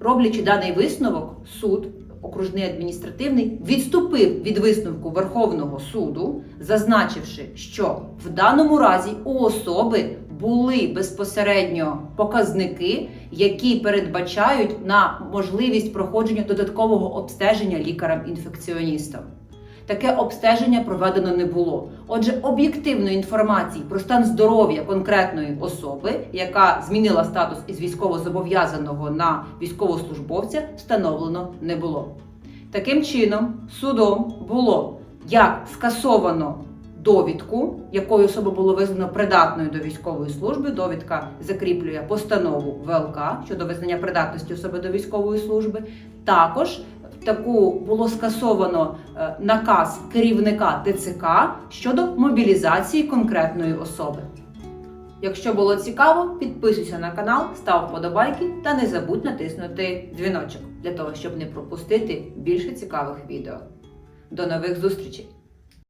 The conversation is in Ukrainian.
Роблячи даний висновок, суд, окружний адміністративний, відступив від висновку Верховного суду, зазначивши, що в даному разі у особи були безпосередньо показники, які передбачають на можливість проходження додаткового обстеження лікарем-інфекціоністом. Таке обстеження проведено не було. Отже, об'єктивної інформації про стан здоров'я конкретної особи, яка змінила статус із військовозобов'язаного на військовослужбовця, встановлено не було. Таким чином, судом було як скасовано довідку, якою особа було визнано придатною до військової служби. Довідка закріплює постанову ВЛК щодо визнання придатності особи до військової служби. Також таку було скасовано е, наказ керівника ТЦК щодо мобілізації конкретної особи. Якщо було цікаво, підписуйся на канал, став вподобайки та не забудь натиснути дзвіночок для того, щоб не пропустити більше цікавих відео. До нових зустрічей!